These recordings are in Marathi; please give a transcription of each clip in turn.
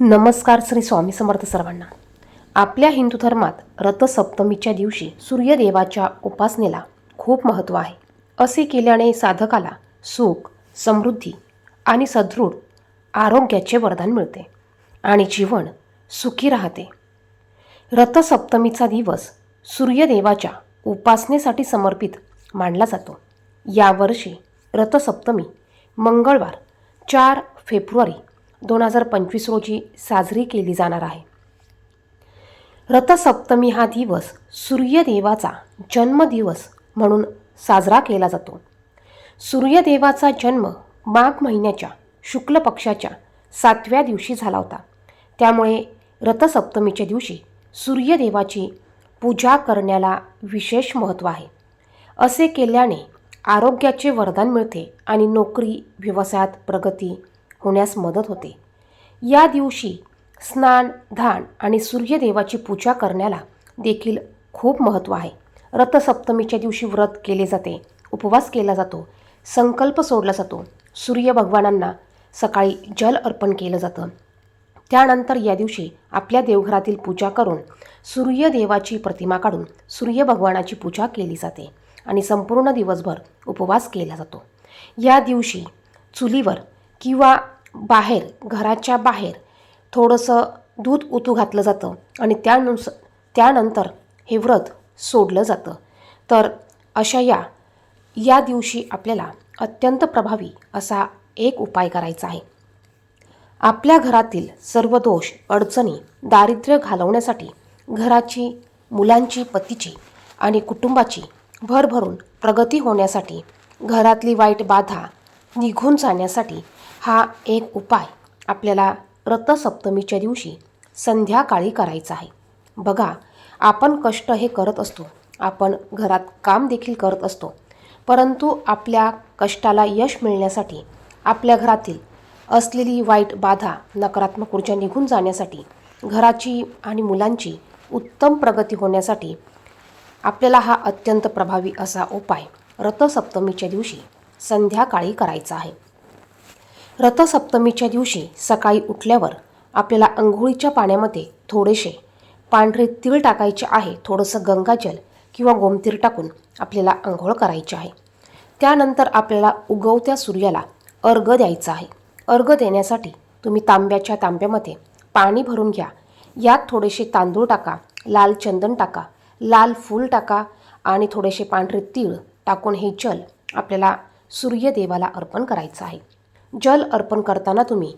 नमस्कार श्री स्वामी समर्थ सर्वांना. आपल्या हिंदू धर्मात रथसप्तमीच्या दिवशी सूर्यदेवाच्या उपासनेला खूप महत्त्व आहे. असे केल्याने साधकाला सुख समृद्धी आणि सदृढ आरोग्याचे वरदान मिळते आणि जीवन सुखी राहते. रथसप्तमीचा दिवस सूर्यदेवाच्या उपासनेसाठी समर्पित मानला जातो. यावर्षी रथसप्तमी मंगळवार चार फेब्रुवारी दोन हजार पंचवीस रोजी साजरी केली जाणार आहे. रथसप्तमी हा दिवस सूर्यदेवाचा जन्मदिवस म्हणून साजरा केला जातो. सूर्यदेवाचा जन्म माघ महिन्याच्या शुक्ल पक्षाच्या सातव्या दिवशी झाला होता. त्यामुळे रथसप्तमीच्या दिवशी सूर्यदेवाची पूजा करण्याला विशेष महत्त्व आहे. असे केल्याने आरोग्याचे वरदान मिळते आणि नोकरी व्यवसायात प्रगती होण्यास मदत होते. या दिवशी स्नान धान आणि सूर्यदेवाची पूजा करण्याला देखील खूप महत्त्व आहे. रथसप्तमीच्या दिवशी व्रत केले जाते उपवास केला जातो संकल्प सोडला जातो. सूर्य भगवानांना सकाळी जल अर्पण केलं जातं. त्यानंतर या दिवशी आपल्या देवघरातील पूजा करून सूर्यदेवाची प्रतिमा काढून सूर्य भगवानाची पूजा केली जाते आणि संपूर्ण दिवसभर उपवास केला जातो. या दिवशी चुलीवर किंवा बाहेर घराच्या बाहेर थोडंसं दूध उतू घातलं जातं आणि त्यानुस त्यानंतर हे व्रत सोडलं जातं. तर अशा या या दिवशी आपल्याला अत्यंत प्रभावी असा एक उपाय करायचा आहे. आपल्या घरातील सर्व दोष अडचणी दारिद्र्य घालवण्यासाठी घराची मुलांची पतीची आणि कुटुंबाची भरभरून प्रगती होण्यासाठी घरातली वाईट बाधा निघून जाण्यासाठी हा एक उपाय आपल्याला रथसप्तमीच्या दिवशी संध्याकाळी करायचा आहे. बघा आपण कष्ट हे करत असतो. आपण घरात काम देखील करत असतो. परंतु आपल्या कष्टाला यश मिळण्यासाठी आपल्या घरातील असलेली वाईट बाधा नकारात्मक ऊर्जा निघून जाण्यासाठी घराची आणि मुलांची उत्तम प्रगती होण्यासाठी आपल्याला हा अत्यंत प्रभावी असा उपाय रथसप्तमीच्या दिवशी संध्याकाळी करायचा आहे. रथसप्तमीच्या दिवशी सकाळी उठल्यावर आपल्याला अंघोळीच्या पाण्यामध्ये थोडेसे पांढरे तीळ टाकायचे आहे थोडंसं गंगाजल किंवा गोमतीर टाकून आपल्याला आंघोळ करायची आहे. त्यानंतर आपल्याला उगवत्या सूर्याला अर्घ द्यायचा आहे. अर्घ देण्यासाठी तुम्ही तांब्याच्या तांब्यामध्ये पाणी भरून घ्या. यात थोडेसे तांदूळ टाका लाल चंदन टाका लाल फूल टाका आणि थोडेसे पांढरे तीळ टाकून हे जल आपल्याला सूर्यदेवाला अर्पण करायचं आहे. जल अर्पण करताना तुम्ही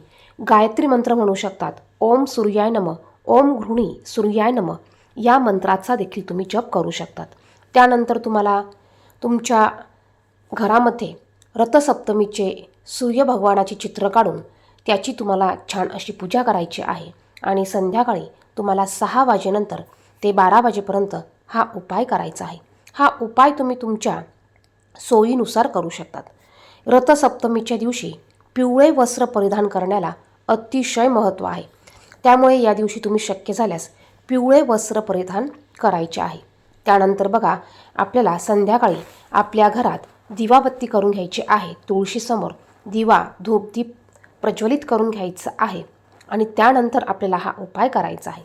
गायत्री मंत्र म्हणू शकतात. ओम सूर्याय नम. ओम घृणी सूर्याय नम. या मंत्राचा देखील तुम्ही जप करू शकतात. त्यानंतर तुम्हाला तुमच्या घरामध्ये रथसप्तमीचे सूर्यभगवानाचे चित्र काढून त्याची तुम्हाला छान अशी पूजा करायची आहे. आणि संध्याकाळी तुम्हाला सहा वाजेनंतर ते बारा वाजेपर्यंत हा उपाय करायचा आहे. हा उपाय तुम्ही तुमच्या सोयीनुसार करू शकतात. रथसप्तमीच्या दिवशी पिवळे वस्त्र परिधान करण्याला अतिशय महत्त्व आहे. त्यामुळे या दिवशी तुम्ही शक्य झाल्यास पिवळे वस्त्र परिधान करायचे आहे. त्यानंतर बघा आपल्याला संध्याकाळी आपल्या घरात दिवाबत्ती करून घ्यायची आहे. तुळशीसमोर दिवा धूपदीप प्रज्वलित करून घ्यायचं आहे आणि त्यानंतर आपल्याला हा उपाय करायचा आहे.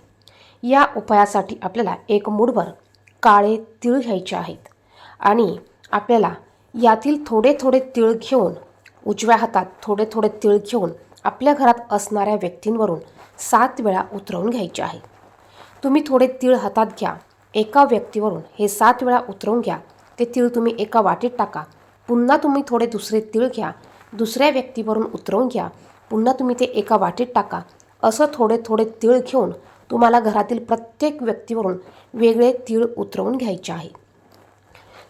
या उपायासाठी आपल्याला एक मूठभर काळे तीळ घ्यायचे आहेत आणि आपल्याला यातील थोडे थोडे तीळ घेऊन उजव्या हातात थोडे थोडे तिळ घेऊन आपल्या घरात असणाऱ्या व्यक्तींवरून सात वेळा उतरवून घ्यायचे आहे. तुम्ही थोडे तीळ हातात घ्या. एका व्यक्तीवरून हे सात वेळा उतरवून घ्या. ते तीळ तुम्ही एका वाटीत टाका. पुन्हा तुम्ही थोडे दुसरे तीळ घ्या. दुसऱ्या व्यक्तीवरून उतरवून घ्या. पुन्हा तुम्ही ते एका वाटीत टाका. असं थोडे थोडे तीळ घेऊन तुम्हाला घरातील प्रत्येक व्यक्तीवरून वेगळे तीळ उतरवून घ्यायचे आहे.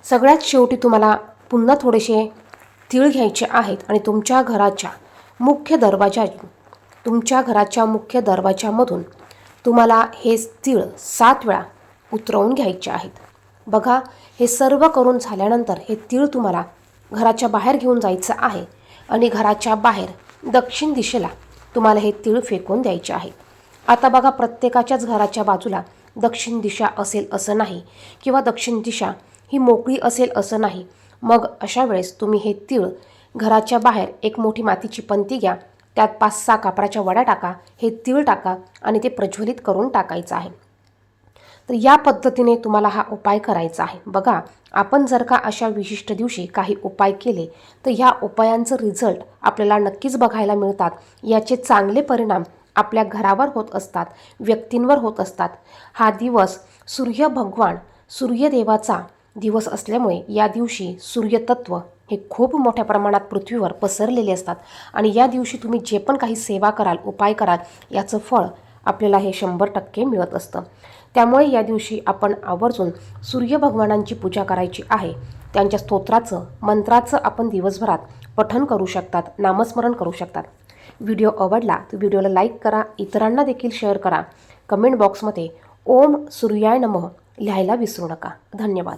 सगळ्यात शेवटी तुम्हाला पुन्हा थोडेसे तीळ घ्यायचे आहेत आणि तुमच्या घराच्या मुख्य दरवाजा तुमच्या घराच्या मुख्य दरवाजामधून तुम्हाला हे तीळ सात वेळा उतरवून घ्यायचे आहेत. बघा हे सर्व करून झाल्यानंतर हे तीळ तुम्हाला घराच्या बाहेर घेऊन जायचं आहे आणि घराच्या बाहेर दक्षिण दिशेला तुम्हाला हे तीळ फेकून द्यायचे आहेत आता बघा प्रत्येकाच्याच घराच्या बाजूला दक्षिण दिशा असेल असं नाही किंवा दक्षिण दिशा ही मोकळी असेल असं नाही मग अशा वेळेस तुम्ही हे तीळ घराच्या बाहेर एक मोठी मातीची पंती घ्या. त्यात पाच सहा कापराच्या वड्या टाका. हे तीळ टाका आणि ते प्रज्वलित करून टाकायचं आहे. तर या पद्धतीने तुम्हाला हा उपाय करायचा आहे. बघा आपण जर का अशा विशिष्ट दिवशी काही उपाय केले तर ह्या उपायांचं रिझल्ट आपल्याला नक्कीच बघायला मिळतात. याचे चांगले परिणाम आपल्या घरावर होत असतात व्यक्तींवर होत असतात. हा दिवस सूर्य भगवान सूर्यदेवाचा दिवस असल्यामुळे या दिवशी सूर्यतत्व हे खूप मोठ्या प्रमाणात पृथ्वीवर पसरलेले असतात. आणि या दिवशी तुम्ही जे पण काही सेवा कराल उपाय कराल याचं फळ आपल्याला हे शंभर टक्के मिळत असतं. त्यामुळे या दिवशी आपण आवर्जून सूर्यभगवानांची पूजा करायची आहे. त्यांच्या स्तोत्राचं मंत्राचं आपण दिवसभरात पठन करू शकतात नामस्मरण करू शकतात. व्हिडिओ आवडला तर व्हिडिओला लाईक करा इतरांना देखील शेअर करा. कमेंट बॉक्समध्ये ओम सूर्याय नमः लिहायला विसरू नका. धन्यवाद.